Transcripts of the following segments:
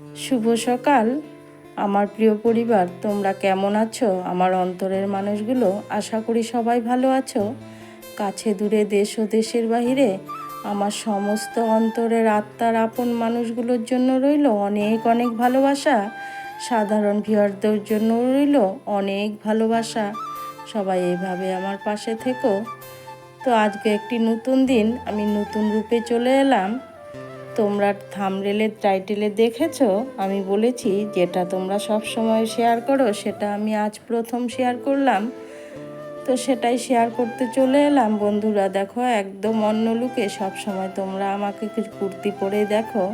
শুভ সকাল। আমার প্রিয় পরিবার, তোমরা কেমন আছো? আমার অন্তরের মানুষগুলো, আশা করি সবাই ভালো আছো। কাছে দূরে দেশ ও দেশের বাহিরে আমার সমস্ত অন্তরের আত্মার আপন মানুষগুলোর জন্য রইল অনেক অনেক ভালোবাসা। সাধারণ ভিউয়ারদের জন্য রইল অনেক ভালোবাসা। সবাই এইভাবে আমার পাশে থেকো। তো আজকে একটি নতুন দিন, আমি নতুন রূপে চলে এলাম। তোমরা থামরেলের টাইটেলে দেখেছ? আমি বলেছি যেটা তোমরা সব সময় শেয়ার করো, সেটা আমি আজ প্রথম শেয়ার করলাম। তো সেটাই শেয়ার করতে চলে এলাম। বন্ধুরা, দেখো, একদম অন্য লুকে সময় তোমরা আমাকে কিছু কুর্তি পরে দেখো?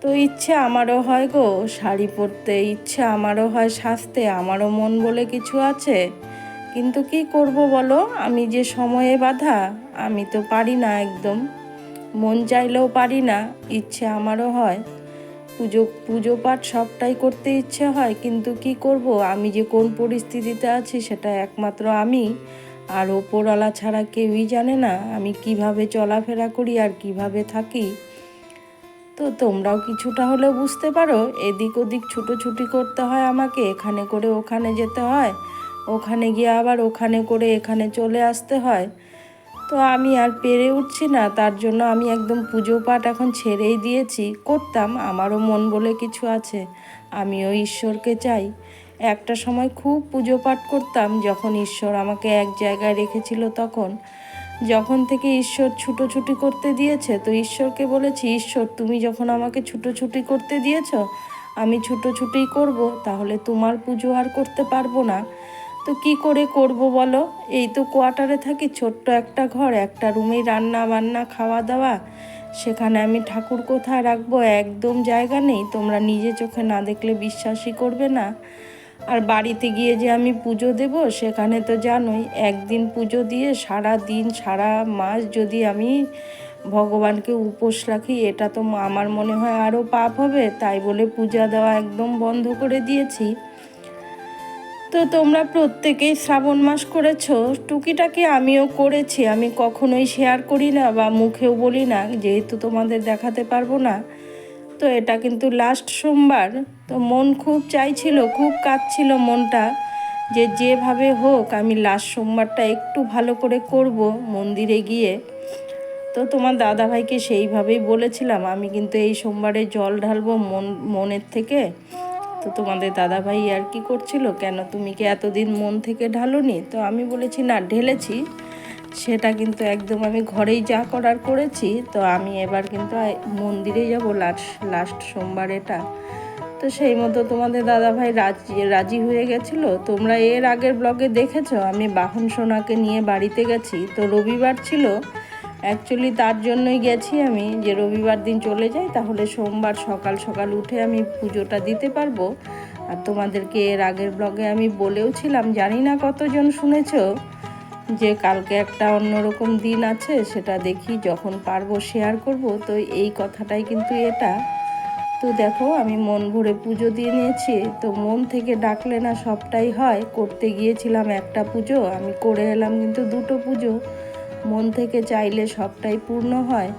তো ইচ্ছে আমারও হয় গো, শাড়ি পরতে ইচ্ছে আমারও হয় সাজতে, আমারও মন বলে কিছু আছে। কিন্তু কি করব বলো? আমি যে সময়ে বাধা, আমি তো পারি না একদম। মন চাইলেও পারি না, ইচ্ছে আমারও হয়। পুজো পুজো পাঠ সবটাই করতে ইচ্ছে হয়, কিন্তু কি করব? আমি যে কোন পরিস্থিতিতে আছি সেটা একমাত্র আমি। আর ওপরওয়ালা ছাড়া কেউই জানে না, আমি কীভাবে চলাফেরা করি আর কীভাবে থাকি। তো তোমরাও কিছুটা হলেও বুঝতে পারো, এদিক ওদিক ছুটোছুটি করতে হয় আমাকে, এখানে করে ওখানে যেতে হয়, ওখানে গিয়ে আবার ওখানে করে এখানে চলে আসতে হয়। তো আমি আর পেরে উঠছি না, তার জন্য আমি একদম পুজো পাঠ এখন ছেড়েই দিয়েছি। করতাম, আমারও মন বলে কিছু আছে, আমিও ঈশ্বরকে চাই। একটা সময় খুব পুজো পাঠ করতাম, যখন ঈশ্বর আমাকে এক জায়গায় রেখেছিল তখন। যখন থেকে ঈশ্বর ছুটোছুটি করতে দিয়েছে, তো ঈশ্বরকে বলেছি, ঈশ্বর, তুমি যখন আমাকে ছুটোছুটি করতে দিয়েছ, আমি ছুটোছুটিই করব, তাহলে তোমার পুজো আর করতে পারব না। তো কি করে করব বলো? এই তো কোয়ার্টারে থাকি, ছোট্ট একটা ঘর, একটা রুমেই রান্না বান্না, খাওয়া দাওয়া। সেখানে আমি ঠাকুর কোথায় রাখব? একদম জায়গা নেই, তোমরা নিজে চোখে না দেখলে বিশ্বাসই করবে না। আর বাড়িতে গিয়ে যে আমি পুজো দেব, সেখানে তো জানোই, একদিন পুজো দিয়ে সারা দিন, সারা মাস যদি আমি ভগবানকে উপোস রাখি, এটা তো আমার মনে হয় আরও পাপ হবে। তাই বলে পূজা দেওয়া একদম বন্ধ করে দিয়েছি। তো তোমরা প্রত্যেকেই শ্রাবণ মাস করেছ, টুকিটাকি আমিও করেছি। আমি কখনোই শেয়ার করি না বা মুখেও বলি না, যেহেতু তোমাদের দেখাতে পারব না। তো এটা কিন্তু লাস্ট সোমবার। তো মন খুব চাইছিল, খুব কাঁদছিল মনটা যে যেভাবে হোক আমি লাস্ট সোমবারটা একটু ভালো করে করব মন্দিরে গিয়ে। তো তোমার দাদাভাইকে সেইভাবেই বলেছিলাম, আমি কিন্তু এই সোমবারে জল ঢালবো মন, মনের থেকে। তো তোমাদের দাদাভাই আর কি করছিল? কেন তুমি কি এতদিন মন থেকে ঢালোনি? তো আমি বলেছি, না, ঢেলেছি। সেটা কিন্তু একদম আমি ঘরেই যা করার করেছি। তো আমি এবার কিন্তু মন্দিরে যাব লাস্ট লাস্ট সোমবার এটা তো সেই মতো তোমাদের দাদাভাই রাজি রাজি হয়ে গেছিল। তোমরা এর আগের ব্লগে দেখেছ, আমি বাহন সোনাকে নিয়ে বাড়িতে গেছি। তো রবিবার ছিল অ্যাকচুয়ালি তার জন্যই গেছি আমি যে রবিবার দিন চলে যাই, তাহলে সোমবার সকাল সকাল উঠে আমি পুজোটা দিতে পারব। আর তোমাদেরকে এর আগের ব্লগে আমি বলেও ছিলাম, জানি না কতজন শুনেছ, যে কালকে একটা অন্যরকম দিন আছে, সেটা দেখি যখন পারব শেয়ার করব। তো এই কথাটাই কিন্তু এটা। তো দেখো, আমি মন ভরে পুজো দিয়ে নিয়েছি, তো মন থেকে ডাকলে না সবটাই হয়। করতে গিয়েছিলাম একটা পুজো, আমি করে এলাম কিন্তু দুটো পুজো। মন থেকে চাইলে সবটাই পূর্ণ হয়।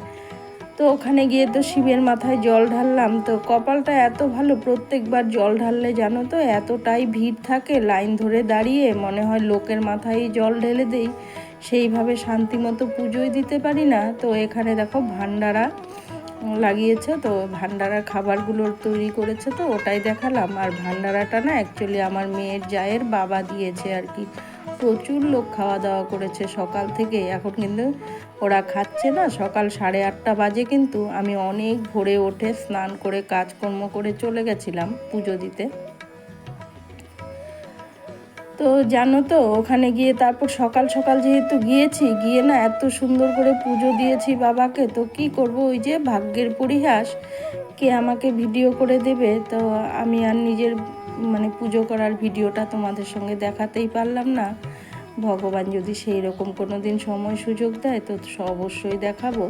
তো ওখানে গিয়ে তো শিবের মাথায় জল ঢাললাম। তো কপালটা এত ভালো, প্রত্যেকবার জল ঢাললে জানো তো, এতটাই ভিড় থাকে লাইন ধরে দাঁড়িয়ে, মনে হয় লোকের মাথায় জল ঢেলে দেই। সেইভাবে শান্তিমতো পুজোই দিতে পারি না। তো এখানে দেখো ভান্ডারা লাগিয়েছে, তো ভান্ডারার খাবারগুলো তৈরি করেছে, তো ওটাই দেখালাম। আর ভান্ডারাটা না অ্যাকচুয়ালি আমার মেয়ের জায়ের বাবা দিয়েছে আর কি। প্রচুর লোক খাওয়া দাওয়া করেছে। সকাল থেকে এখন কিন্তু ওরা খাচ্ছে না। সকাল সাড়ে আটটা বাজে কিন্তু আমি অনেক ভোরে ওঠে স্নান করে, কাজকর্ম করে চলে গেছিলাম পুজো দিতে। তো জানো তো, ওখানে গিয়ে তারপর সকাল সকাল যেহেতু গিয়েছি, গিয়ে না এত সুন্দর করে পুজো দিয়েছি বাবাকে, তো কি করব? ওই যে ভাগ্যের পরিহাস, কে আমাকে ভিডিও করে দেবে? তো আমি আর নিজের মানে পুজো করার ভিডিওটা তোমাদের সঙ্গে দেখাতেই পারলাম না। ভগবান যদি সেই রকম কোনো দিন সময় সুযোগ দেয়, তো অবশ্যই দেখাবো।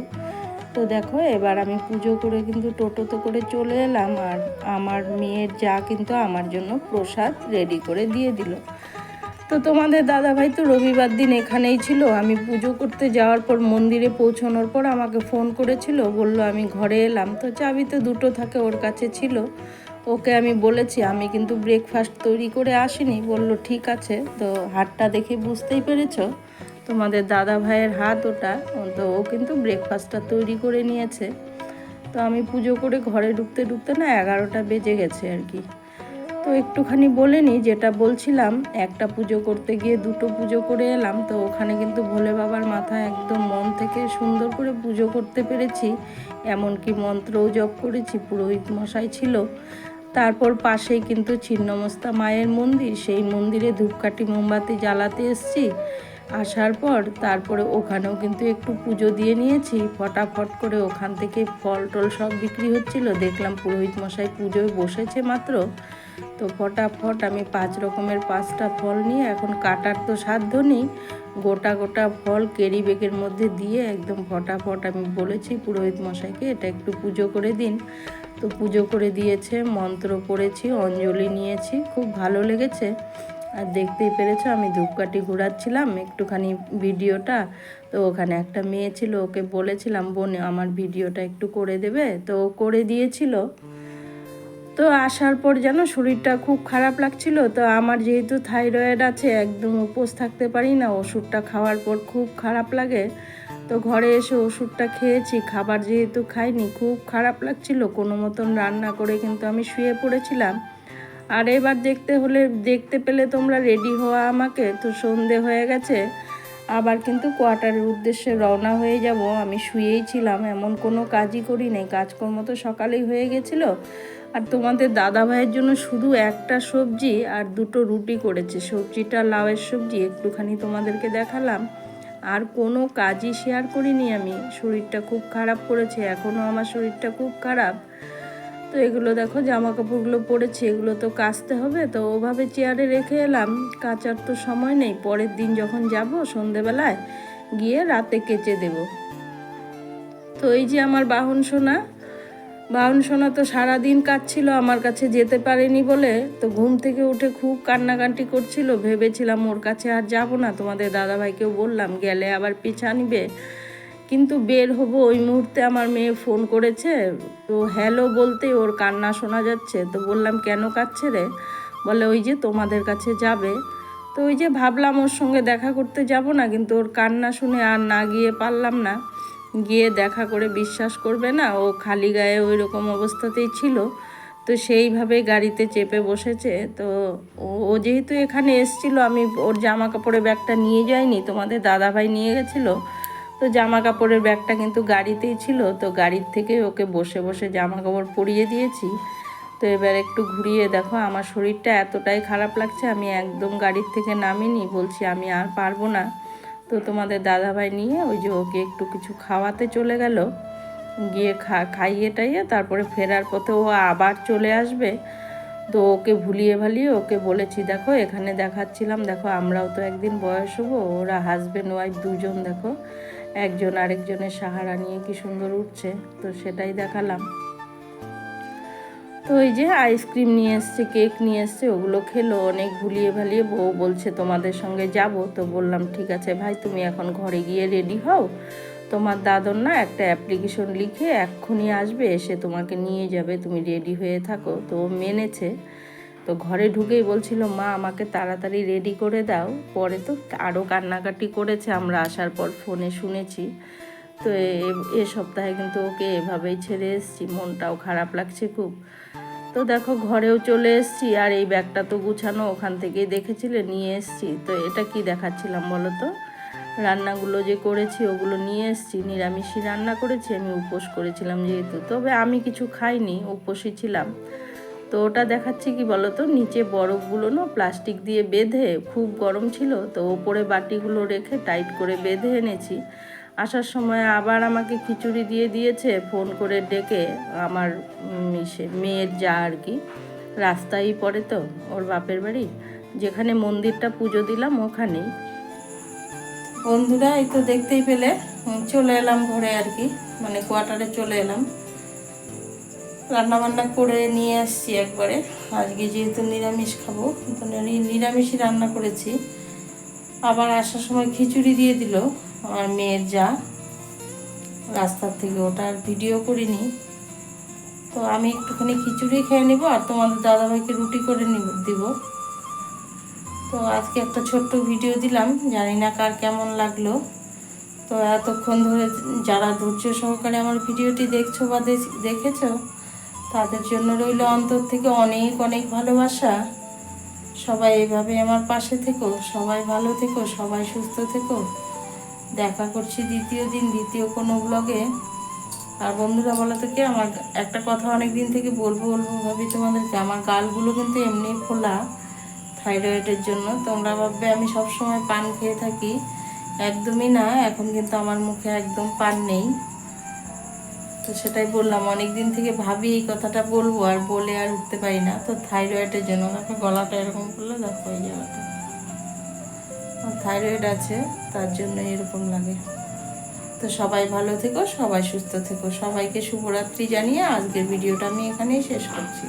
তো দেখো, এবার আমি পুজো করে কিন্তু টোটোতে করে চলে এলাম আর আমার মেয়ের যা কিন্তু আমার জন্য প্রসাদ রেডি করে দিয়ে দিল। তো তোমাদের দাদাভাই তো রবিবার দিন এখানেই ছিল। আমি পুজো করতে যাওয়ার পর মন্দিরে পৌঁছানোর পর আমাকে ফোন করেছিল, বলল আমি ঘরে এলাম। তো চাবি তো দুটো থাকে ওর কাছে ছিল। ওকে আমি বলেছি, আমি কিন্তু ব্রেকফাস্ট তৈরি করে আসিনি। বলল, ঠিক আছে, তো হাতটা দেখে বুঝতেই পেরেছ? তোমাদের দাদা ভাইয়ের হাত ওটা, তো ও কিন্তু ব্রেকফাস্টটা তৈরি করে নিয়েছে। তো আমি পুজো করে ঘরে ঢুকতে ঢুকতে না এগারোটা বেজে গেছে আর কি। তো একটুখানি বলে নিই যেটা বলছিলাম, একটা পুজো করতে গিয়ে দুটো পুজো করে এলাম। তো ওখানে কিন্তু ভোলে বাবার মাথায় একদম মন থেকে সুন্দর করে পুজো করতে পেরেছি। এমনকি মন্ত্রও জপ করেছি, পুরোহিত মশাই ছিল। তারপর পাশেই কিন্তু ছিন্নমস্তা মায়ের মন্দির। সেই মন্দিরে ধূপকাঠি, মোমবাতি জ্বালাতে এসছি। আসার পর তারপরে ওখানেও কিন্তু একটু পুজো দিয়ে নিয়েছি। ফটাফট করে ওখান থেকে ফল টল সব বিক্রি হচ্ছিল। দেখলাম পুরোহিত মশাই পুজোয় বসেছে মাত্র। তো ফটাফট আমি পাঁচ রকমের পাঁচটা ফল নিয়ে, এখন কাটার তো সাধ্য নেই, গোটা গোটা ফল কেরি বেগের মধ্যে দিয়ে একদম ফটাফট আমি বলেছি পুরোহিত মশাইকে, এটা একটু পুজো করে দিন। তো পুজো করে দিয়েছে, মন্ত্র পড়েছি অঞ্জলি নিয়েছি, খুব ভালো লেগেছে। আর দেখতেই পেরেছ, আমি ধূপকাঠি ঘোরাচ্ছিলাম, একটুখানি ভিডিওটা। তো ওখানে একটা মেয়ে ছিল, ওকে বলেছিলাম, বোন, আমার ভিডিওটা একটু করে দেবে? তো ও করে দিয়েছিল। তো আসার পর যেন শরীরটা খুব খারাপ লাগছিল। তো আমার যেহেতু থাইরয়েড আছে, একদম উপোস থাকতে পারি না, ওষুধটা খাওয়ার পর খুব খারাপ লাগে। তো ঘরে এসে ওষুধটা খেয়েছি, খাবার যেহেতু খাইনি, খুব খারাপ লাগছিল। কোনো মতন রান্না করে কিন্তু আমি শুয়ে পড়েছিলাম। আর এবার দেখতে হলে, দেখতে পেলে তোমরা রেডি হওয়া আমাকে, তো সন্ধে হয়ে গেছে। আবার কিন্তু কোয়ার্টারের উদ্দেশ্যে রওনা হয়ে যাব। আমি শুয়েই ছিলাম, এমন কোনো কাজই করি নাই কাজকর্ম তো সকালেই হয়ে গেছিল। আর তোমাদের দাদা ভাইয়ের জন্য শুধু একটা সবজি আর দুটো রুটি করেছে। সবজিটা, লাউয়ের সবজি, একটুখানি তোমাদেরকে দেখালাম। আর কোনো কাজই শেয়ার করিনি আমি। শরীরটা খুব খারাপ করেছে এখনও আমার শরীরটা খুব খারাপ। তো এগুলো দেখো জামা কাপড়গুলো পরেছে এগুলো তো কাচতে হবে। তো ওভাবে চেয়ারে রেখে এলাম, কাচার তো সময় নেই। পরের দিন যখন যাব সন্ধেবেলায় গিয়ে রাতে কেচে দেব। তো এই যে আমার বাহন সোনা বাহন সোনা তো সারাদিন কাঁদছিল, আমার কাছে যেতে পারেনি বলে। তো ঘুম থেকে উঠে খুব কান্নাকাটি করছিল, ভেবেছিলাম ওর কাছে আর যাব না। তোমাদের দাদাভাইকেও বললাম, গেলে আবার পিছা নিবে। কিন্তু বের হব ওই মুহূর্তে আমার মেয়ে ফোন করেছে, তো হ্যালো বলতে ওর কান্না শোনা যাচ্ছে। তো বললাম, কেন কাচ্ছে রে? বলে, ওই যে তোমাদের কাছে যাবে। তো ওই যে ভাবলাম, ওর সঙ্গে দেখা করতে যাব না। কিন্তু ওর কান্না শুনে আর না গিয়ে পারলাম না। গিয়ে দেখা করে বিশ্বাস করবে না। ও খালি গায়ে ওই রকম অবস্থাতেই ছিল। তো সেইভাবে গাড়িতে চেপে বসেছে। তো ও যেহেতু এখানে এসছিল, আমি ওর জামা কাপড়ের ব্যাগটা নিয়ে যাইনি। তোমাদের দাদাভাই নিয়ে গেছিল। তো জামা কাপড়ের ব্যাগটা কিন্তু গাড়িতেই ছিল। তো গাড়ির থেকে ওকে বসে বসে জামা কাপড় পরিয়ে দিয়েছি। তো এবার একটু ঘুরিয়ে দেখো, আমার শরীরটা এতটাই খারাপ লাগছে, আমি একদম গাড়ির থেকে নামিনি। বলছি, আমি আর পারব না। তো তোমাদের দাদাভাই নিয়ে ওই যে ওকে একটু কিছু খাওয়াতে চলে গেল। গিয়ে খা, খাইয়ে টাইয়ে তারপরে ফেরার পথে ও আবার চলে আসবে। তো ওকে ভুলিয়ে ভালিয়ে ওকে বলেছি, দেখো, এখানে দেখাচ্ছিলাম, দেখো, আমরাও তো একদিন বয়স হব, ওরা হাজব্যান্ড ওয়াইফ দুজন, দেখো, একজন আরেকজনের সাহারা নিয়ে কি সুন্দর উঠছে। তো সেটাই দেখালাম। তো ওই যে আইসক্রিম নিয়ে এসছে কেক নিয়ে এসছে, ওগুলো খেলো, অনেক ভুলিয়ে ভালিয়ে বউ বলছে তোমাদের সঙ্গে যাব। তো বললাম, ঠিক আছে ভাই, তুমি এখন ঘরে গিয়ে রেডি হও। তোমার দাদর না একটা অ্যাপ্লিকেশন লিখে এক্ষুনি আসবে, এসে তোমাকে নিয়ে যাবে, তুমি রেডি হয়ে থাকো। তো মেনেছে। তো ঘরে ঢুকেই বলছিল, মা, আমাকে তাড়াতাড়ি রেডি করে দাও। পরে তো আরও কান্নাকাটি করেছে, আমরা আসার পর ফোনে শুনেছি। তো এ সপ্তাহে কিন্তু ওকে এভাবেই ছেড়ে এসেছি, মনটাও খারাপ লাগছে খুব। তো দেখো, ঘরেও চলে এসেছি আর এই ব্যাগটা তো গুছানো, ওখান থেকেই দেখেছিলে, নিয়ে এসেছি। তো এটা কি দেখাচ্ছিলাম বলো তো? রান্নাগুলো যে করেছি, ওগুলো নিয়ে এসেছি। নিরামিষই রান্না করেছি, আমি উপোস করেছিলাম যেহেতু। তবে আমি কিছু খাইনি, উপোসই ছিলাম। তো ওটা দেখাচ্ছি কি বলতো নিচে বরফগুলো না প্লাস্টিক দিয়ে বেঁধে, খুব গরম ছিল, তো ওপরে বাটিগুলো রেখে টাইট করে বেঁধে এনেছি। আসার সময় আবার আমাকে খিচুড়ি দিয়ে দিয়েছে, ফোন করে ডেকে আমার মেয়ের যা আর কি। রাস্তায় পড়ে তো, ওর বাপের বাড়ি। যেখানে মন্দিরটা পুজো দিলাম, ওখানেই। বন্ধুরা, এই তো দেখতেই পেলে চলে এলাম ঘরে আর কি মানে কোয়ার্টারে চলে এলাম। রান্নাবান্না করে নিয়ে আসছি একবারে। আজকে যেহেতু নিরামিষ খাব নিরামিষই রান্না করেছি। আবার আসার সময় খিচুড়ি দিয়ে দিল। আমার মেয়ের যা। রাস্তার থেকে ওটা আর ভিডিও করিনি। তো আমি একটুখানি খিচুড়ি খেয়ে নেব আর তোমাদের দাদাভাইকে রুটি করে দিব। তো আজকে একটা ছোট্ট ভিডিও দিলাম, জানি না কার কেমন লাগল। তো এতক্ষণ ধরে যারা ধৈর্য সহকারে আমার ভিডিওটি দেখছ বা দেখ- দেখেছ, তাদের জন্য রইল অন্তর থেকে অনেক অনেক ভালোবাসা। সবাই এভাবে আমার পাশে থেকো, সবাই ভালো থেকো, সবাই সুস্থ থেকো। দেখা করছি দ্বিতীয় দিন, দ্বিতীয় কোনো ব্লগে আর বন্ধুরা বলো তো কি, আমার একটা কথা অনেক দিন থেকে বলব বলব, ভাবি তোমাদেরকে, আমার গালগুলো কিন্তু এমনি ফোলা থাইরয়েডের জন্য। তোমরা ভাববে আমি সবসময় পান খেয়ে থাকি, একদমই না, এখন কিন্তু আমার মুখে একদম পান নেই। তো সেটাই বললাম অনেক দিন থেকে ভাবি এই কথাটা বলব, আর বলে আর উঠতে পারি না। তো থাইরয়েডের জন্য গলাটা এরকম করলে দেখো এই জায়গাটা থাইরয়েড আছে, তার জন্য এরকম লাগে। তো সবাই ভালো থেকো, সবাই সুস্থ থেকো। সবাইকে শুভরাত্রি জানিয়ে আজকের ভিডিওটা আমি এখানেই শেষ করছি।